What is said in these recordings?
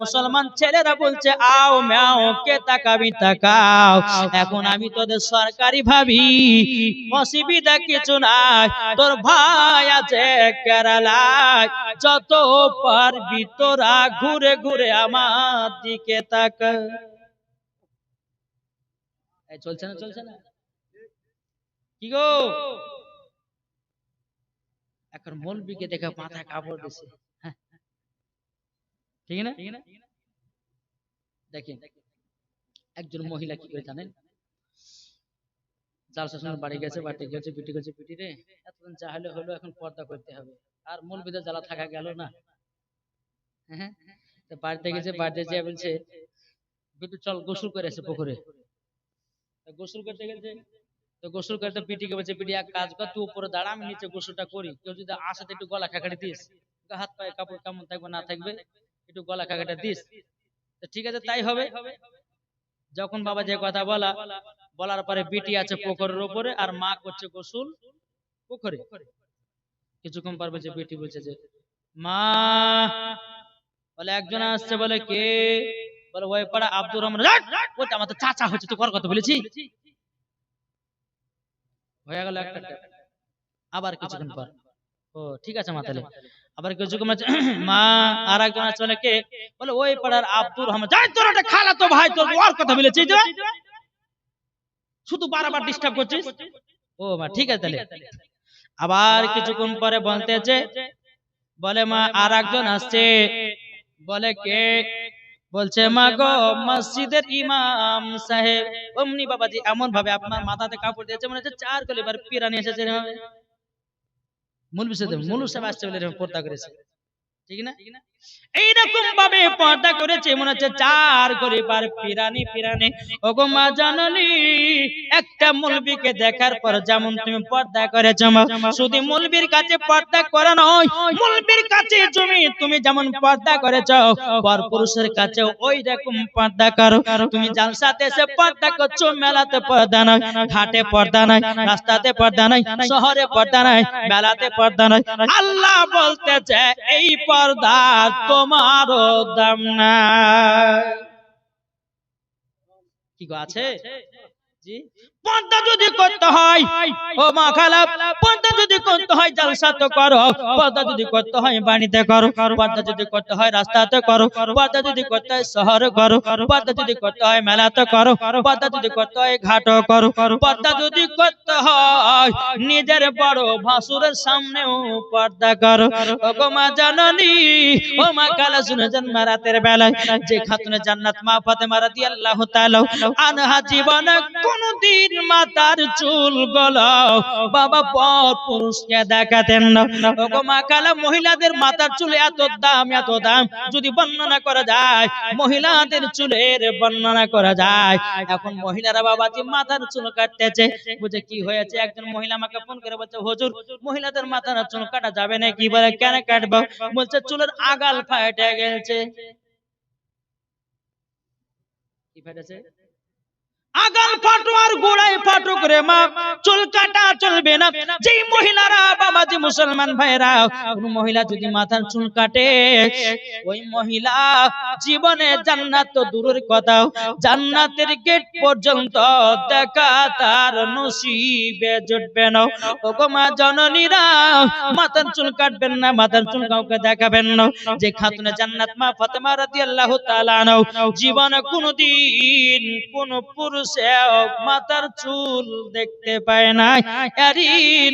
মুসলমান ছেলেরা বলছে, আও ম্যাও, কে তাকাবি, তাকাও। এখন আমি তোদের সরকারি ভাবি, অসুবিধা কিছু নাই। তোর ভাই আছে কেরালায়, যত পারবি তোরা ঘুরে ঘুরে আমার দিকে তাকা। চলছে না চলছে না? কি গো? এখন মৌলবিকে দেখে মাথায় কাপড় দিছে। ঠিক না? দেখেন একজন মহিলা কি করে জানেন? জাল শাসনের বাড়ি গেছে বাড়িতে গেছে পিটি গেছে পিটি রে এতদিন যা হলে হলো এখন পর্দা করতে হবে। আর মৌলবিদের জ্বালা থাকা গেল না। হ্যাঁ? বাড়িতে গেছে বাড়িতে যেয়ে বলছে বিটু চল গোসল করে এসে পুকুরে। গোসল করতে গেছে তো গোসল করতে পিটিকে বলছে পিটি এক কাজ কর তুই উপরে দাঁড়া আমি নিচে গোসলটা করি। কেউ যদি আসে তো একটু গলা খাকাড়ি দিস হাত পায়ে কাপড় কেমন থাকবে না থাকবে একটু গলা খাকাটা দিস। ঠিক আছে তাই হবে। যখন বাবা যে কথা বলা বলার পরে বিটি আছে পুকুরের উপরে আর মা করছে গোসল পুকুরে কিছুক্ষণ পর বলছে বিটি বলছে যে মা! বলে একজন আসছে বলে কে? বলে ওই পাড়া আব্দুর রহমান। "ধ্যাৎ, বলছে আমার তো চাচা হচ্ছে তো কর কথা বলেছি? হয়ে গেল একটা আবার কিছুক্ষণ পর। ও ঠিক আছে মা তাহলে। আবার কিছুক্ষণ বলছে, মা আর একজন আছে বলে কে বলে ওই পাড়ার আব্দুর রহমান। যাই তোর একটা খালা তো ভাই তোর ওর কথা বলেছি যে? শুধু বারবার ডিস্টার্ব করছিস? ও মা ঠিক আছে তাহলে। আবার কিছুক্ষণ পরে বলতেছে বলে মা আর একজন আসছে। বলে কে? বলছে মা গো মসজিদের ইমাম সাহেব। অমনি বাবাজি এমন ভাবে আপনার মাথাতে কাপড় দিয়েছে মনে হচ্ছে চার কলি বার পিরানি এসেছে। মূল বিষয় মূল সাহেব আসছে বলে এরকম পর্দা করেছে। ঠিক না? এইরকম ভাবে পর্দা করেছে, মনে হচ্ছে চার করে বার পিরানি পিরানি। ওগো মা জাননি একটা মুলবিকে দেখার পর যেমন তুমি পর্দা করেছ শুধু মুলবির কাছে পর্দা করা নয়, মুলবির কাছে তুমি তুমি যেমন পর্দা করেছ পর পুরুষের কাছে ওই রকম পর্দা করো। তুমি জালসাতে এসে পর্দা করছ, মেলাতে পর্দা নয়, ঘাটে পর্দা নাই রাস্তাতে পর্দা নাই শহরে পর্দা নাই মেলাতে পর্দা নাই আল্লাহ বলতেছে, এই পর্দা তোমারও দাম না কি গো আছে? জি? পর্দা যদি করতে হয়, ও মা খালা যদি করতে হয় জালসা তো করো, পর্দা যদি করতে হয় করো যদি করতে হয়, রাস্তাতে করো যদি করতে হয় করো যদি করতে হয়, মেলাতে করো যদি করতে হয় করো যদি করতে হয়, নিজের বড় ভাসুরের সামনেও পর্দা করো। ও মা জাননি, ও মা কালা শুনে জন্ম রাতের বেলায়, যে খাতুনে জান্নাত মা ফাতেমা রাদিয়াল্লাহু তাআলা আনহা জীবনে কোনদিন মাতার চুল গলাও বাবা পর পুরুষকে দেখাতেন কালা, মহিলাদের মাথার চুল এত দাম এত দাম। যদি বর্ণনা করা যায়, মহিলাদের চুলের বর্ণনা করা যায়। এখন মহিলারা বাবাজি মাথার চুল কাটতেছে। বুঝে কি হয়েছে? একজন মহিলা আমাকে ফোন করে বলছে, হুজুর, মহিলাদের মাথার চুল কাটা যাবে না, কি বলে, কেন কাটবো? বলছে, চুলের আগাল ফাটে গেছে। কি ফেটেছে? আগাল ফাটো আর গোড়ায় ফাটো করে মা। চুল কাটা চলবে না। যেই মহিলারা বাবাজি মুসলমান ভাইরা কোন মহিলা যদি মাথার চুল কাটে, ওই মহিলা জীবনে জান্নাত তো দূরের কথা। জান্নাতের গেট পর্যন্ত দেখা তার নসিবে জুটবে না। ওগো মা জননীরা, মাথার চুল কাটবেন না, মাথার চুল কাউকে দেখাবেন না। যে খাতুনে জান্নাত মা ফাতেমা রাদিয়াল্লাহু তাআলা আনহা, জীবনে কোনদিন কোন পুরুষে মাথার চুল দেখতে পায় না এরই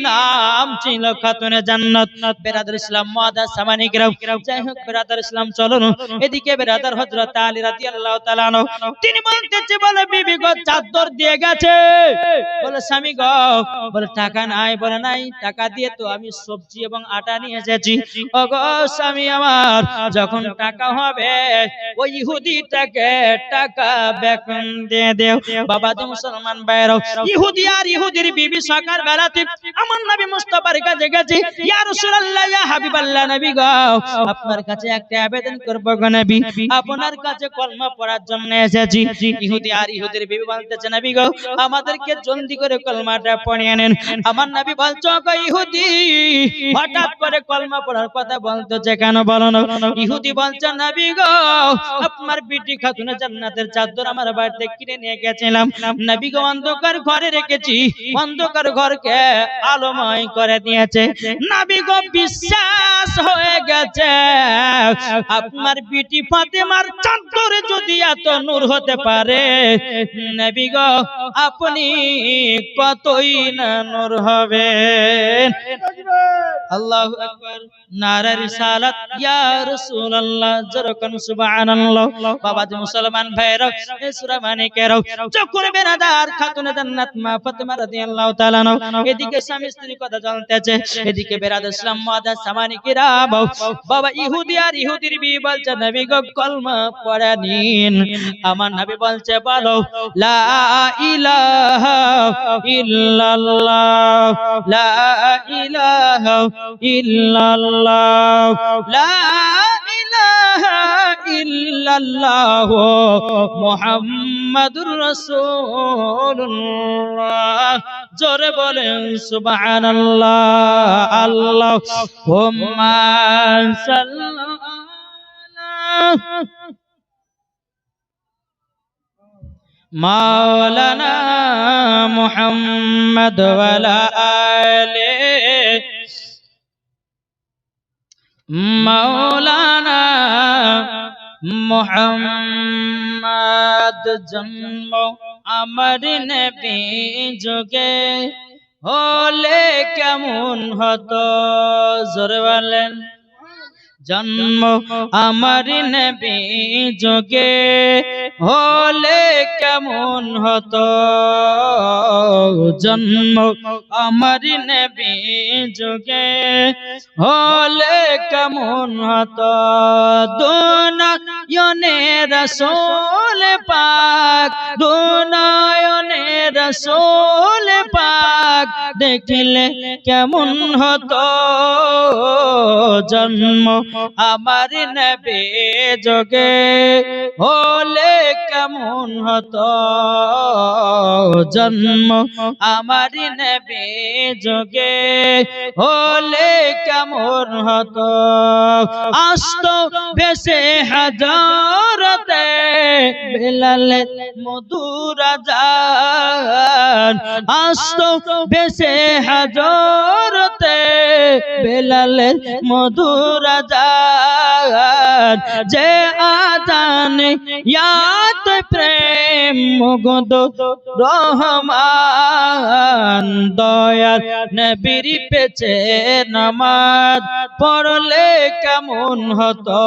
নাম ছিল খাতুনে জান্নাত। বেরাদার ইসলাম মাদা সামানি গ্রাম। যাই হোক, বেরাদার ইসলাম, চলুন। এদিকে বেরাদার হযরত আলী রাদিয়াল্লাহু তাআলা তিনি বলতেছে, বলে, বিবি গো, চাদর দিয়ে গেছে। বলে, স্বামী গো। বলে, টাকা নাই। বলে, নাই, টাকা দিয়ে তো আমি সবজি এবং আটা নিয়ে এসেছি। ও গো স্বামী আমার, যখন টাকা হবে, ওই ইহুদিটাকে টাকা বেতন দিয়ে দেও। বাবা যে মুসলমান বাইরাও ইহুদি আর ইহুদির বিবি সকাল বেলাতে আমার নবী মুস্তাফার কাছে গেছে, ইয়া রাসূলুল্লাহ, ইয়া হাবিবাল্লাহ নবী গো, আপনার কাছে একটা আবেদন করব গো নবী, আপনার কাছে কলমা পড়ার জন্য এসেছি, ইহুদি আর ইহুদির বিবি বলতেছে, নবী গো, আমাদেরকে জলদি করে কলমাটা পড়িয়ে নেন। আমার নবী বলছো গো ইহুদি, হঠাৎ করে কলমা পড়ার কথা বলতেছে কেন বলো না? ইহুদি বলছে, নবী গো, আপনার বিটি খাতুনে জান্নাতের চাদর আমার বাড়িতে কিনে নিয়ে গেছিলাম নবী গো অন্ধকার ঘরে রেখেছি। অন্ধকার ঘরকে আলোময় করে দিয়েছে। নবী গো বিশ্বাস হয়ে গেছে। আপনার বিটি ফাতেমার চাদরে যদি এত নূর হতে পারে নবী গো আপনি কতই না নূর হবে আল্লাহু আকবার। নারা রিসালাত। ইয়া রাসূলুল্লাহ যেরকম সুবহানাল্লাহ। বাবা মুসলমান ভাইরা এই সূরা মানিকেরাও যখন বেনাদার খাতুনে জান্নাত মা ফাতেমা রাদিয়াল্লাহু তাআলা নাও এদিকে স্বামী স্ত্রী কথা চলতেছে এদিকে বেরাদ ইসলাম মাদা সামানিকেরা বাবা ইহুদি আর ইহুদির বিবি বলছে, নবী গো, কলমা পড়া নিন। আমার নবী বলছে, বলো, লা ইলাহা ইল্লাল্লাহ, লা ইলাহা ইল্লাল্লাহ, লা ইলাহা ইল্লাল্লাহ মুহাম্মাদুর রাসূলুল্লাহ জোরে বলেন সুবহানাল্লাহ আল্লাহুম্মা সাল্লাল্লাহু মাওলানা মুহাম্মদ ওয়ালা আলে মাওলানা মুহাম্মদ জন্ম আমার নবী যুগে। হলে কেমন হতো? জোরে বলেন। জন্ম আমার নবী যোগে হলে কেমন হতো? জন্ম আমার নবী যোগে হলে কেমন হতো? দুনয়নে রসোল পাক দুনয়নে রসোল পাক দেখলে কেমন হতো? জন্ম আমার নেবে যোগে হলে কেমন হতো? জন্ম আমার নবে যোগে হলে কেমন হতো? আস্ত বেশে হাজারতে বেলালে মধুর জান আস্ত বেশে হাজারতে বেলালে মধুর যে আজান ইয়াত প্রেম মুগদ রহমান। দয়াল নবীর পেছে নামাজ পড়লে কেমন হতো?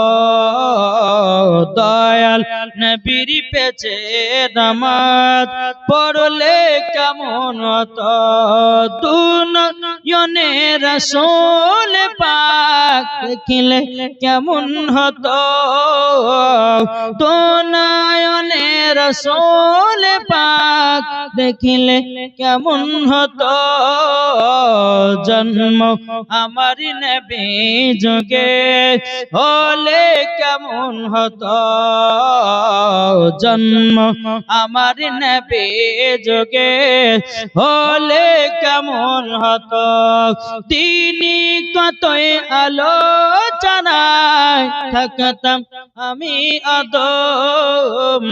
দয়াল নবীর পেছে নামাজ। পড়লে কেমন তুনে রসোল পাক দেখিলে কেমন হত? তো দুনয়নে রসোল পাক দেখিলে কেমন হতো? জন্ম আমার যুগে হলে কেমন হতো? জন্ম আমার যুগে হলে কেমন হতো? তিনি কতই আলোচনায় থাকতাম আমি আদম।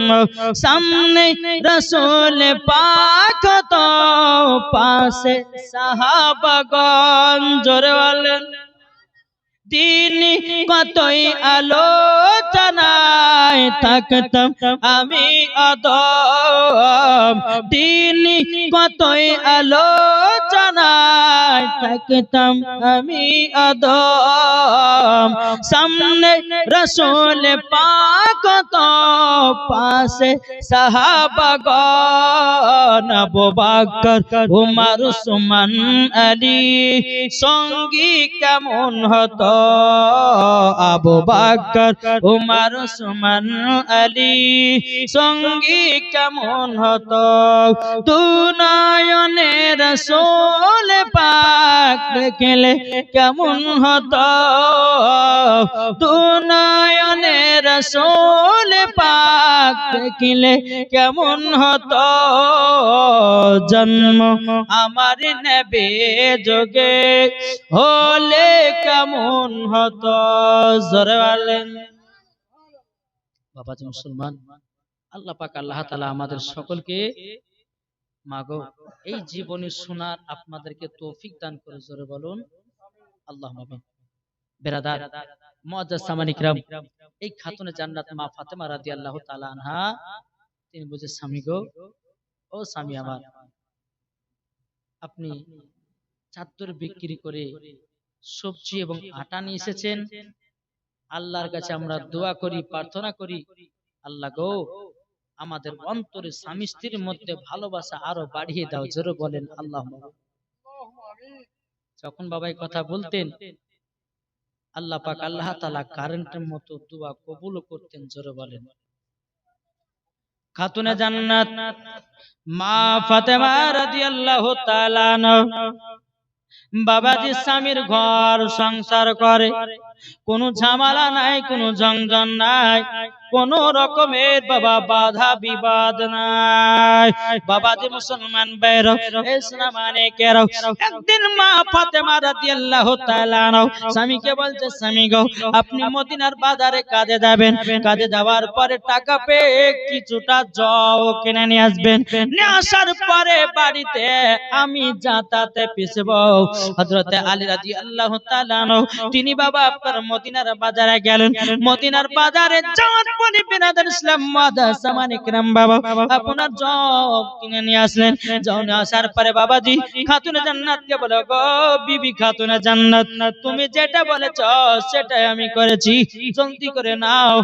সামনে রসুল পাক তো পাশে সাহাবাগন জোরে বলেন তিনি কতই আলোচনায় থাকতাম আমি আদম, তিনি কতই আলোচনায় থাকতাম আমি আদম। সামনে রসুল পাক কত পাশে সাহাবাগন আবু বকর, উমর, উসমান, আলী। সঙ্গী কেমন হতো? আবু বকর, উমর, উসমান, আলী। সঙ্গী কেমন হতো? তু নয়নের সোল পাক দেখলে কেমন হতো? তু নয়নের সোল পাক দেখলে কেমন হতো? জন্ম আমার নেবে যোগে হলে কেমন হত? জোরে বলেন। বাবাজি মুসলমান আল্লাহ পাক আল্লাহ তাআলা আমাদের সকলকে মাগো, এই জীবনী শোনার আপনাদেরকে তৌফিক দান করে জোরে বলুন। আল্লাহ বেরাদার মুআজ্জাজ সামানি কিরাম এই খাতুনে জান্নাত মা ফাতেমা রাদিয়াল্লাহু তাআলা আনহা, তিনি বুঝে স্বামী গো, ও স্বামী আমার, আপনি চাদর বিক্রি করে সবজি এবং আটা নিয়ে এসেছেন। আল্লাহর কাছে আমরা দোয়া করি, প্রার্থনা করি। আল্লাহ গো আমাদের অন্তরে স্বামী স্ত্রীর মধ্যে ভালোবাসা আরও বাড়িয়ে দাও জোরে বলেন আল্লাহ যখন বাবাই কথা বলতেন আল্লাহ পাক আল্লাহ তালা কারেন্টের মতো দোয়া কবুল করতেন জোরে বলেন। খাতুনে জান্নাত মা ফাতেমা রাদিয়াল্লাহু তাআলা বাবাজি স্বামীর ঘর সংসার করে। কোনো ঝামেলা নাই, কোনো জঞ্জন নাই, কোন রকমের বাবা বাধা বিবাদ নাই। বাবাজি মুসলমান বের ইসলাম মানে কেরো একদিন মা ফাতেমা রাদিয়াল্লাহু তাআলা আনহা স্বামীকে বলছে, স্বামী গো, আপনি মদিনার বাজারে কাজে যাবেন। কাজে যাওয়ার পরে টাকা পেয়ে কিছুটা জও কিনে নিয়ে আসবেন। আসার পরে বাড়িতে আমি যাতাতে পিছব। হযরতে আলী তাআলা আনহু তিনি বাবা তুমি যেটা বলেছ সেটাই আমি করেছি। জলদি করে নাও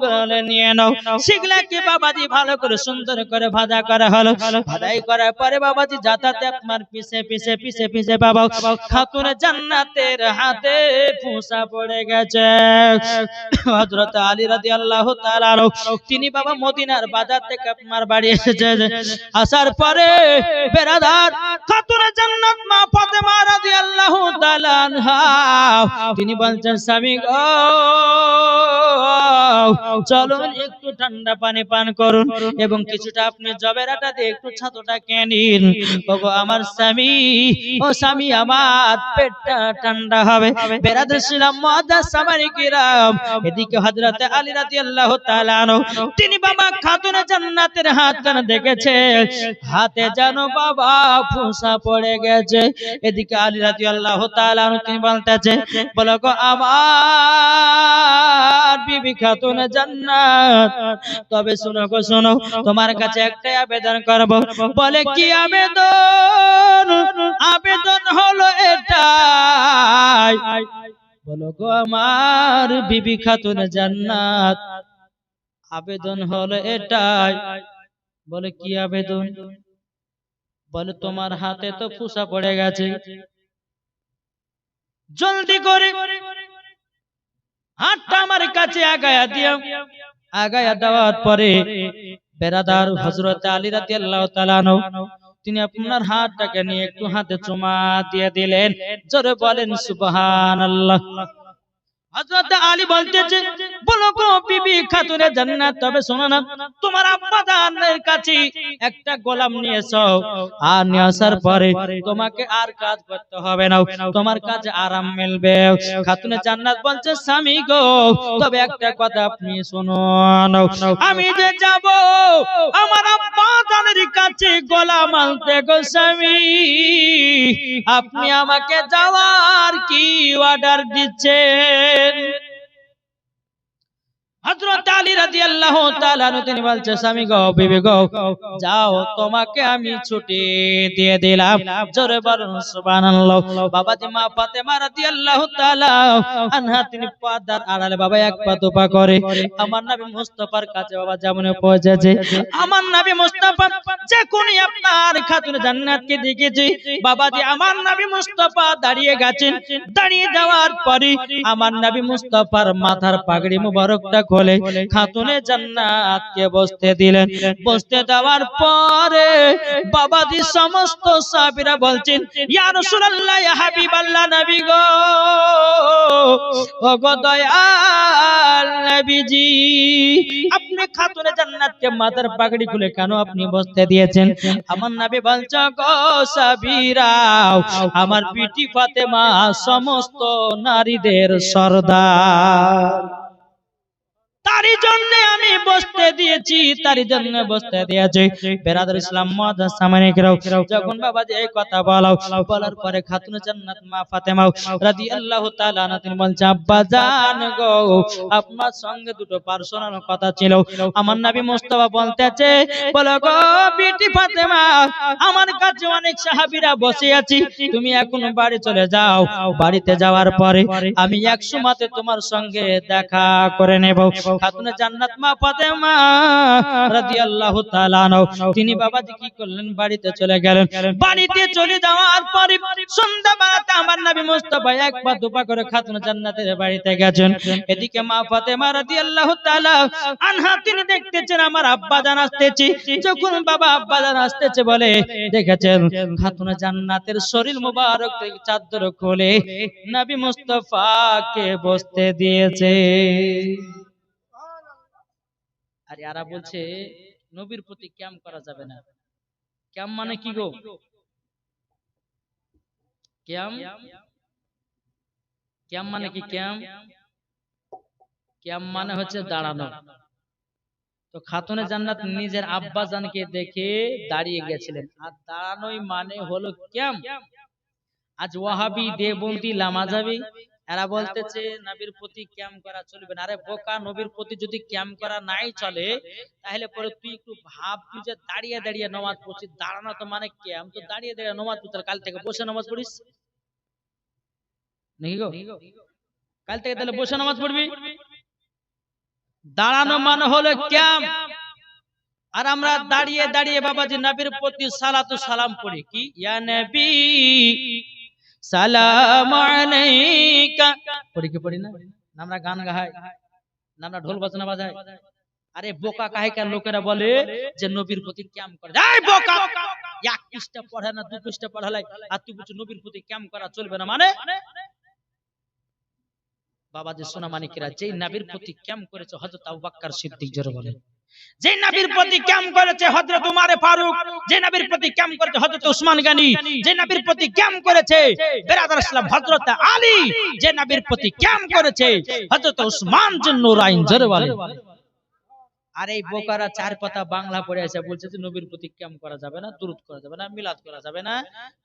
করে নিয়ে নাও। শিখলে কি বাবাজি ভালো করে, সুন্দর করে ভাজা করা হলো। ভাজাই করার পরে বাবাজি আপনার পিছে পিছে পিছে পিছে বাবা, খাতুনে জান্নাতের হাতে ফুসা পড়ে গেছে। হযরত আলী রাদিয়াল্লাহু তাআলা তিনি বাবা মদিনার বাজার থেকে আপনার বাড়ি এসেছে। আসার পরে বেরাদার খাতুনে জান্নাত মা ফাতেমা রাদিয়াল্লাহু তাআলা তিনি বলছেন, স্বামী গো, চলুন একটু ঠান্ডা পানি পান করুন এবং কিছুটা আপনি জবের আটা দিয়ে একটু ছাতুটা কে নিন। ওগো, আমার স্বামী, ও স্বামী, আমার পেটটা ঠান্ডা হবে। বেরাদের ছিলাম মহাদাস সামারি কিরাম। এদিকে হযরতে আলী রাদিয়াল্লাহু তাআলা আনহু, তিনি বাবা খাতুনে জান্নাতের কান দেখেছে। হাতে যেন বাবা ফুসা পড়ে গেছে। এদিকে আলী রাদিয়াল্লাহু তাআলা আনহু, তিনি বলতেছে, বলো গো, আমার বিবি খাতুনে জান্নাত। তবে শোনো গো, শোনো, তোমার কাছে একটাই আবেদন করব। বলে, কি আবেদন? আবেদন হলো এটাই। বলো গো আমার বিবি খাতুন জান্নাত। আবেদন হলো এটাই। বলে, কি আবেদন? বলে, তোমার হাতে তো ফুসা পড়ে গেছে। জলদি করে হাতটা আমার কাছে আগায়া দিয়া আগায়া দেওয়ার পরে বেরাদার হযরত আলী রাদিয়াল্লাহু তাআলা আনহু তিনি আপনার হাতটাকে নিয়ে একটু হাতে চুমা দিয়ে দিলেন। জোরে বলেন সুবহানাল্লাহ। তবে শোনো না, তোমার একটা গোলাম আর নিয়ে আসার পরে তোমাকে আর কাজ করতে হবে তোমার কাছে আরাম মিলবে। জান্নাত বলছে, স্বামী গো, তবে একটা কথা আপনি শুনুন আমি যে যাব, আমার আব্বা জানের কাছে গোলাম আনতে গো স্বামী, আপনি আমাকে যাওয়ার কি অর্ডার দিচ্ছেন? in. তিনি বলছে স্বামী গো, বিবি গো, যাও, তোমাকে আমি ছুটি দিয়ে তিনি বাবা, এক পা দুপা করে, আমার নবী মুস্তাফার কাছে বাবা, যেমন পৌঁছেছে, আমার নবী মুস্তাফা যে কোনি আপনার খাতুন জান্নাতকে দেখেছি, বাবাজি, আমার নবী মুস্তাফা দাঁড়িয়ে গেছেন। দাঁড়িয়ে যাওয়ার পরে আমার নবী মুস্তাফার মাথার পাগড়ি মুবারকটা খোলে খাতুনে জান্নাতকে বসতে দিলেন। বসতে দেওয়ার পরে বাবাজি সমস্ত সাহাবীরা বলছেন ইয়া রাসূলুল্লাহ ইয়া হাবিবাল্লাহ নবী গো ও গো দয়াল নবীজি আপনি খাতুনে জান্নাতকে মাথার পাগড়ি খুলে কেন আপনি বসতে দিয়েছেন? আমার নবী বলছে গো সাবিরাও আমার পিটি ফাতেমা সমস্ত নারীদের সর্দার। তারই জন্য আমি বসতে দিয়েছি, তারই জন্য বসতে দিয়েছি। বেরাদার ইসলাম মহাদাস সামানিকরাও যখন বাবা যে কথা বলাও, বলার পরে খাতুন জান্নাত মা ফাতেমা রাদিয়াল্লাহু তাআলা আনহা তিনি বলছে, আব্বা জান গো, আপনার সঙ্গে দুটো পার্সোনাল কথা ছিল। আমার নবী মুস্তাফা বলতেছে, বলো গো বিটি ফাতেমা, আমার কাছে অনেক সাহাবীরা বসে আছি, তুমি এখন বাড়ি চলে যাও। বাড়িতে যাওয়ার পরে আমি এক সময়তে তোমার সঙ্গে দেখা করে নেব। খাতুনে জান্নাত মা ফাতেমা রাদিয়াল্লাহু তাআলা তিনি বাবাজি কি করলেন? বাড়িতে চলে গেলেন। বাড়িতে চলে যাওয়ার পরে সন্ধ্যাবেলাতে আমার নবী মুস্তাফা একবার দুপা করে খাতুনে জান্নাতের বাড়িতে গেছেন। এদিকে মা ফাতেমা রাদিয়াল্লাহু তাআলা আনহা, তিনি দেখতেছেন আমার আব্বা জান আসতেছে। যখন বাবা আব্বা জান আসতেছে বলে দেখেছেন খাতুনে জান্নাতের শরীর মুবারক চাদর খুলে। নবী মুস্তাফাকে বসতে দিয়েছে। আর এরা বলছে, নবীর প্রতি ক্যাম করা যাবে না। ক্যাম মানে কি গো? ক্যাম? ক্যাম মানে কি ক্যাম? ক্যাম মানে হচ্ছে দাঁড়ানো। তো খাতুনে জান্নাত নিজের আব্বা জানকে দেখে দাঁড়িয়ে গেছিলেন। আর দাঁড়ানোই মানে হলো ক্যাম। আজ ওয়াহাবি দেবন্দি লামাজাবি এরা বলতেছে নবীর প্রতি ক্যাম করা চলবে না। আরে বোকা নবীর প্রতি যদি ক্যাম করা নাই চলে তাহলে পরে তুই একটু ভাব তুই যে দাঁড়িয়ে দাঁড়িয়ে নমাজ পড়ছিস। দাঁড়ানো তো মানে ক্যাম। তো দাঁড়িয়ে দাঁড়িয়ে নমাজ পড়ছিস কাল থেকে বসে নামাজ পড়িস। নাকি গো? কাল থেকে তাহলে বসে নামাজ পড়বি? দাঁড়ানো মানে হলো ক্যাম। আর আমরা দাঁড়িয়ে দাঁড়িয়ে বাবাজি নবীর প্রতি সালাতু সালাম পড়ি। কি? ইয়া নবী। সালাম আলাইকা। পড়ি কি পড়ি না? না আমরা গান গাই আমরা ঢোল বাজনা বাজাই। আরে বোকা কাহিকার লোকেরা বলে যে নবীর প্রতি ক্যাম করে। এই বোকা! এক পৃষ্ঠা পড়ে না দু পৃষ্ঠা পড়ালাই আর তুই নবীর প্রতি ক্যাম করা চলবে না। মানে? বাবা যে সোনা মানিকেরা যেই নবীর প্রতি ক্যাম করেছে হযরত আবু বকর সিদ্দিক জোরে বলে। যে নবীর প্রতি ক্যাম করেছে হযরত উমার ফারুক যে নবীর প্রতি ক্যাম করেছে হযরত উসমান গনি যে নবীর প্রতি ক্যাম করেছে বেরাদার ইসলাম হযরত আলী যে নবীর প্রতি ক্যাম করেছে হযরত উসমান জিন নুরাইন জোরে আর এই বোকারা চার পাতা বাংলা পড়ে আছে বলছে যে নবীর প্রতি ক্যাম করা যাবে না দুরুদ করা যাবে না মিলাদ করা যাবে না।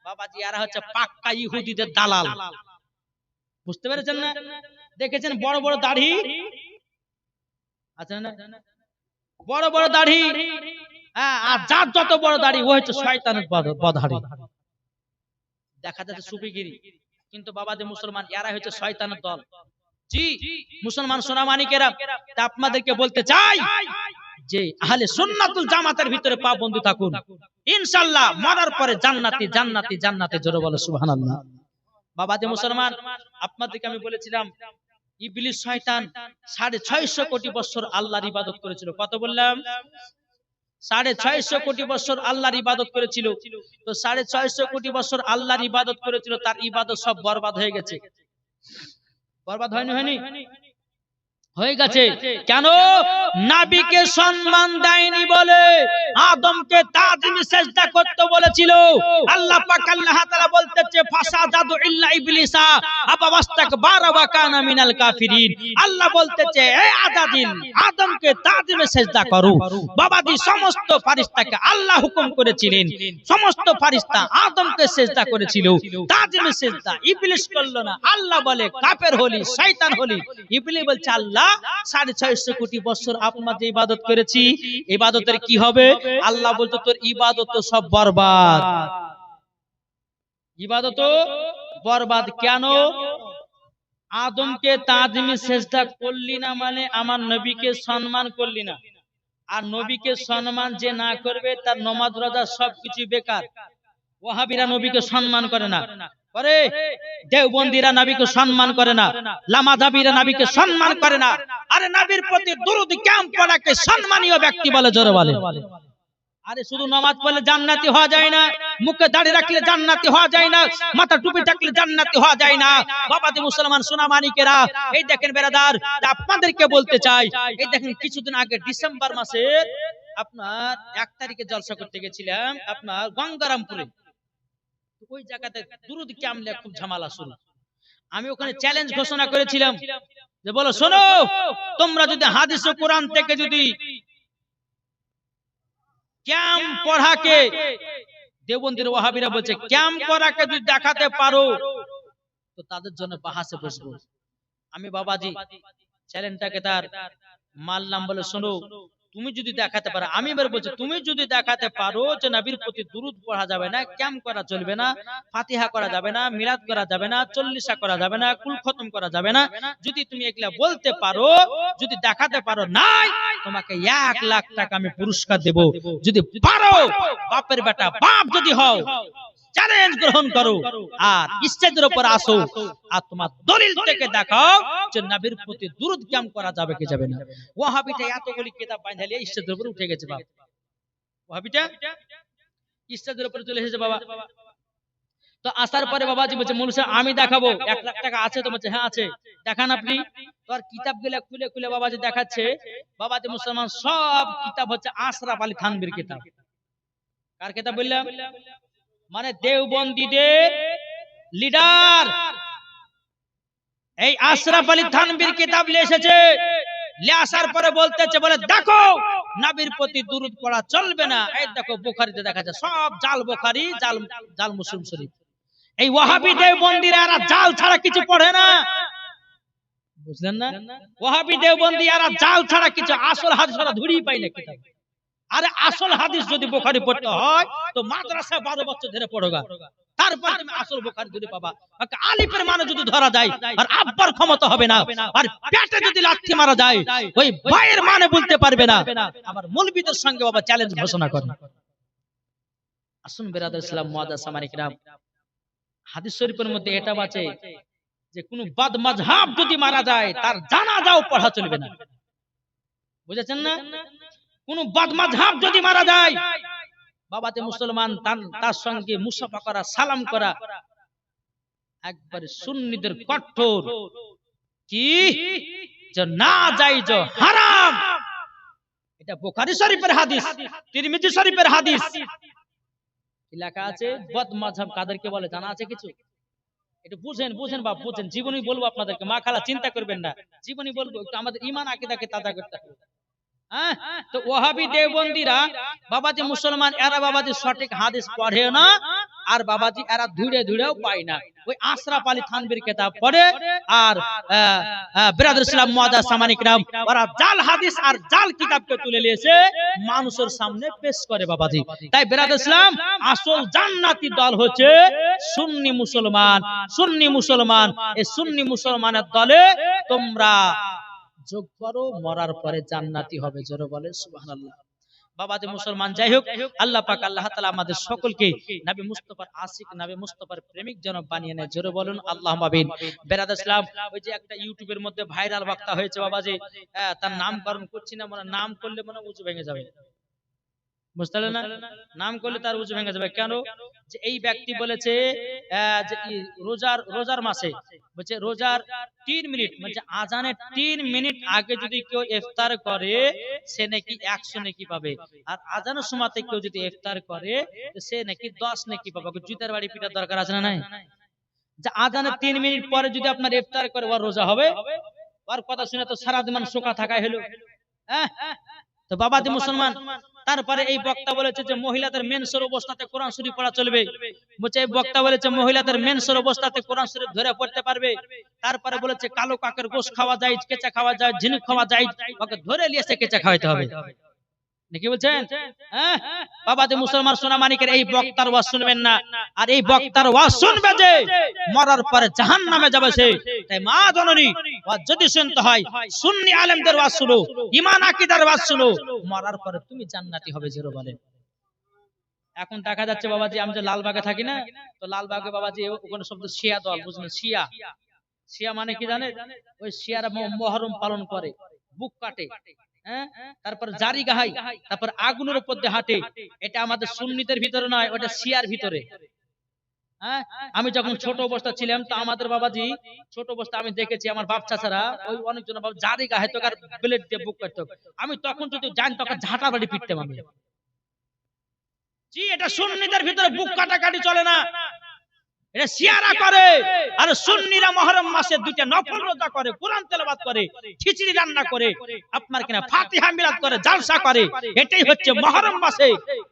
বাবাজি এরা হচ্ছে পাক্কা ইহুদিদের দালাল। বুঝতে পেরেছেন না? দেখেছেন বড় বড় দাড়ি? আছে না? বড় বড় দাড়ি। হ্যাঁ, আর যার যত বড় দাড়ি ও হচ্ছে শয়তানের বধাড়ি দেখা যাচ্ছে সুফিগিরি। কিন্তু বাবা যে মুসলমান এরা হচ্ছে শয়তানের দল। জি মুসলমান সোনামানিকেরা আপনাদেরকে বলতে চাই যে আহলে সুন্নাতুল জামাতের ভিতরে পা বন্ধু থাকুন। ইনশাআল্লাহ মরার পরে জান্নাতি জান্নাতি জান্নাতে জোরে বলে সুবহানাল্লাহ। বাবা যে মুসলমান আপনাদেরকে আমি বলেছিলাম ইবলিস শয়তান সাড়ে ছয়শো কোটি বছর আল্লাহর ইবাদত করেছিল। কত বললাম? সাড়ে ছয়শো কোটি বছর আল্লাহর ইবাদত করেছিল। তো সাড়ে ছয়শো কোটি বছর আল্লাহর ইবাদত করেছিল, তার ইবাদত সব বরবাদ হয়ে গেছে। বরবাদ হয়নি হয়নি? হয়ে গেছে। কেন? নাবিকে সম্মান দেয়নি বলে আদমকে তাজিম সেজদা করতে বলেছিল। আল্লাহ পাক আল্লাহ তাআলা বলতেছে ফাসাদাদু ইল্লা ইবলিসা আবাস্তাকবারা ওয়া কানা মিনাল কাফিরিন। আল্লাহ বলতেছে হে আদাদিল আদমকে তাজিমে সেজদা করো। বাবাজি সমস্ত ফারিস্তাকে আল্লাহ হুকুম করেছিলেন। সমস্ত ফারিস্তা আদমকে সেজদা করেছিল। তাজিমে সেজদা ইবলিস করল না। আল্লাহ বলে, কাফের হলি, শয়তান হলি। ইবলিস বলছে, আল্লাহ আল্লাহ সাড়ে ছয়শো কোটি বছর আপনার যে ইবাদত করেছি, ইবাদতের কি হবে? আল্লাহ বলতো, তোর ইবাদত তো সব বরবাদ। ইবাদত বরবাদ কেন? আদমকে তাজমি সেজদা করলি না মানে আমার নবীকে সম্মান করলি না। আর নবীকে সম্মান যে না করবে, তার নমাজ, রোজা সবকিছু বেকার। ওয়াহাবিরা নবীকে সম্মান করে না। দেওবন্দিরা নবীকে সম্মান করে না, লামাজাবিরা নবীকে সম্মান করে না। আরে নবীর প্রতি দুরুদ ক্যাম্প পড়াকে সম্মানীয় ব্যক্তি বলে, জোরে বলে। আরে শুধু নামাজ পড়লে জান্নাতি হওয়া যায় না, মুখে দাড়ি রাখলে জান্নাতি হওয়া যায় না, মাথা টুপি থাকলে জান্নাতি হওয়া যায় না। বাবাদি মুসলমান সোনামানিকেরা, এই দেখেন বেরাদার আপনাদেরকে বলতে চাই, এই দেখেন কিছুদিন আগে ডিসেম্বর মাসের আপনার এক তারিখে জলসা করতে গেছিলাম আপনার গঙ্গারামপুরে। ওই জায়গাতে দুরুদ ক্যামলে খুব ঝামেলা শুরু। আমি ওখানে চ্যালেঞ্জ ঘোষণা করেছিলাম যে বলো শোনো তোমরা যদি হাদিস ও কোরআন থেকে যদি ক্যাম পড়াকে দেবন্দির ওয়াহাবিরা বলছে ক্যাম পড়াকে যদি দেখাতে পারো তো তাদের জন্য বাহাসে বসবো। আমি বাবাজি চ্যালেঞ্জটাকে তার মারলাম বলে শোনো তুমি যদি দেখাতে পারো আমি এবার বলছি তুমি যদি দেখাতে পারো যে নবীর প্রতি দুরুদ পড়া যাবে না ক্যাম করা চলবে না ফাতিহা করা যাবে না মিলাদ করা যাবে না চল্লিশা করা যাবে না কুল খতম করা যাবে না। যদি তুমি এগুলা বলতে পারো যদি দেখাতে পারো নাই তোমাকে এক লাখ টাকা আমি পুরস্কার দেব। যদি পারো বাপের বেটা বাপ যদি হও চ্যালেঞ্জ গ্রহণ করো। আর স্টেজের উপর আসো। আর তোমার দলিল থেকে দেখাও যে নবীর প্রতি দুরুদ ক্যাম করা যাবে কি যাবে না। ওয়াহাবিটা এতগুলি কিতাব বাঁধালিয়ে স্টেজের উপর উঠে গেছে বাবা ওয়াহাবিটা স্টেজের উপরে চলে এসেছে বাবা। তো আসার পরে বাবাজি বলছে সাহেব, আমি দেখাবো। এক লাখ টাকা আছে? তো বলছে হ্যাঁ আছে। দেখান আপনি। তোর কিতাবগুলা খুলে খুলে বাবাজি দেখাচ্ছে বাবাজি মুসলমান সব কিতাব হচ্ছে আশরাফ আলী থানবির কিতাব। কার কিতাব বললাম? মানে দেওবন্দীদের লিডার। এই আশরাফ আলী থানবির কিতাব নিয়ে এসেছে। নিয়ে আসার পরে বলতেছে, বলে, দেখো, নবীর প্রতি দুরুদ পড়া চলবে না। এই দেখো, বুখারিতে দেখা যায় সব জাল বুখারি, জাল জাল মুসলিম শরীফ। এই ওয়াহাবি দেওবন্দিরা এরা জাল ছাড়া কিছু পড়ে না। বুঝলেন না? ওয়াহাবি দেওবন্দি এরা জাল ছাড়া কিছু, আসল হাদিস ওরা ধুড়ি পাই না কিতাব। আরে আসল হাদিস যদি বুখারি পড়তে হয়, তো মাদ্রাসা বারো বছর ধরে পড়োগা। তারপর আসল বুখারি পাবা। মানে যদি ধরা যায়, আর আব্বার ক্ষমতা হবে না, আর পেটে যদি মারা যায়, ওই ভাইয়ের মানে বলতে পারবে না। আবার সঙ্গে বাবা চ্যালেঞ্জ ঘোষণা আসুন ইসলাম হাদিস শরীফের মধ্যে এটা আছে যে কোন বাদ যদি মারা যায়, তার জানাজাও পড়া চলবে না। বুঝেছেন না? কোন বাদ মাযহাব যদি মারা যায়, বাবাতে মুসলমান তার- সঙ্গে মুসাফা করা, সালাম করা, একবারে সুন্নিদের কঠোর। কি? না যাই হারাম। এটা বুখারী শরীফের হাদিস, তিরমিজি শরীফের হাদিস। কি লেখা আছে? বদ মাযহাব কাদেরকে বলে, জানা আছে কিছু? একটু বুঝেন বুঝেন বাপ, বুঝেন। জীবনই বলব আপনাদেরকে, মা খালা চিন্তা করবেন না। জীবনই বলব, একটু আমাদের ইমান আকিদাকে তাজা করতে হবে। হ্যাঁ? তো ওহাবি দেওবন্দিরা বাবাজি মুসলমান এরা বাবাজি সঠিক হাদিস পড়ে না আর বাবাজি এরা ধুড়ে ধুড়েও পায় না। ওই আশরাফ আলী থানবির কিতাব পড়ে আর বিরাদুল ইসলাম মুআদা সামানিকরাম ওরা জাল হাদিস আর জাল কিতাবকে তুলে নিয়েছে মানুষের সামনে পেশ করে বাবাজি। তাই বিরাদুল ইসলাম আসল জান্নাতি দল হচ্ছে সুন্নি মুসলমান। সুন্নি মুসলমান এই সুন্নি মুসলমানের দলে তোমরা যোগ করো মরার পরে জান্নাতি হবে জোরে বলে সুবহানাল্লাহ। বাবা যে মুসলমান যাই হোক আল্লাহ পাক আল্লাহ তাআলা আমাদের সকলকে নবী মুস্তাফার আশিক নবী মুস্তাফার প্রেমিক যেন বানিয়ে নেয় জোরে বলুন আল্লাহ মাবিন বেরাদ ইসলাম ওই যে একটা ইউটিউবের মধ্যে ভাইরাল বক্তা হয়েছে বাবা যে তার নামকরণ করছি না মনে নাম করলে মনে হয় উঁচু ভেঙে যাবে। বুঝতে না নাম করলে তার উঁচু ভেঙে যাবে। কেন? যে এই ব্যক্তি বলেছে রোজার রোজার মাসে, বলছে রোজার তিন মিনিট মানে আজানের তিন মিনিট আগে যদি কেউ ইফতার করে, সে নাকি একশো নাকি পাবে। আর আজানের সময়তে কেউ যদি ইফতার করে সে নাকি দশ নাকি পাবে। জুতার বাড়ি পিটার দরকার আছে না নাই? যে আজানের তিন মিনিট পরে যদি আপনার ইফতার করে, ওর রোজা হবে? ওর কথা শুনে তো সারাদিন শোকা থাকাই হলো। হ্যাঁ? তো বাবাজি মুসলমান তারপরে এই বক্তা বলেছে যে, মহিলাদের মেনসর অবস্থাতে কোরআন শরীফ পড়া চলবে। বলছে, এই বক্তা বলেছে, মহিলাদের মেনসর অবস্থাতে কোরআন শরীফ ধরে পড়তে পারবে। তারপরে বলেছে, কালো কাকের গোশ খাওয়া যায়, কেঁচা খাওয়া যায়, ঝিনুক খাওয়া যায়, ওকে ধরে নিয়ে এসে কেঁচা খাওয়াইতে হবে। নাকি বলছেন? হ্যাঁ? মুসলমান সোনা মানিকের এই বক্তার ওয়াজ শুনবেন না। আর এই বক্তার ওয়াজ শুনবে যে মরার পরে জাহান নামে যাবে সে। তাই মা জননী ওয়াজ যদি শুনতে হয় সুন্নি আলেমদের ওয়াজ শুনো ইমান আকিদার ওয়াজ শুনো। মরার পরে তুমি জান্নাতি হবে জিরো বলেন এখন দেখা যাচ্ছে বাবাজি আমি যে লালবাগে থাকি না তো লালবাগে বাবাজি ওখানে শব্দ শিয়া দল বুঝলেন? শিয়া। শিয়া মানে কি জানে ওই শিয়ারা মহরম পালন করে বুক কাটে। তারপর জারি গাহাই তারপর আগুনের উপর দিয়ে হাঁটে। এটা আমাদের সুন্নিদের ভিতরে নয় ওটা শিয়ার ভিতরে। হ্যাঁ? আমি যখন ছোট অবস্থা ছিলাম তো আমাদের বাবাজি ছোট অবস্থা আমি দেখেছি আমার বাপ চাচারা ওই অনেকজন বাবা জারি গাহে তো আর ব্লেড দিয়ে বুক করতো। আমি তখন যদি জানি তখন ঝাঁটা বাড়ি পিটতাম আমি জি এটা সুন্নিদের ভিতরে বুক কাটাকাটি চলে না। এটা শিয়ারা করে, আর সুন্নিরা মহরম মাসে দুইটা নফল রোজা করে, কোরআন তেলাওয়াত করে, খিচড়ি রান্না করে, আপনার কিনা ফাতিহা মিলাদ করে, জালসা করে। এটাই হচ্ছে মহরম মাসে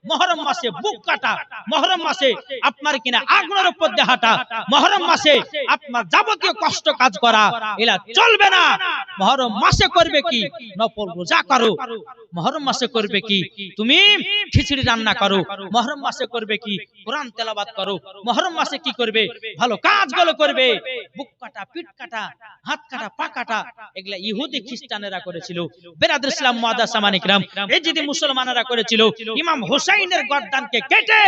মহরম মাসে বুক কাটা, মহরম মাসে আপনার কিনা আগুনের উপর মহরম মাসে আপনার যাবতীয় কষ্ট কাজ করা, এলা চলবে না। মহরম মাসে করবে কি? নফল রোজা করো। মহরম মাসে করবে কি? তুমি খিচড়ি রান্না করো। মহরম মাসে করবে কি? কোরআন তেলাবাদ করো। মহরম মাসে কি করবে, ভালো কাজগুলো করবে। বুক কাটা, পিঠ কাটা, হাত কাটা, পা কাটা, এগুলা ইহুদি খ্রিস্টানেরা করেছিল। বেরাদুল ইসলাম মাদাসা এই যদি মুসলমানেরা করেছিল, ইমাম হুসাইনের গর্দানকে কেটে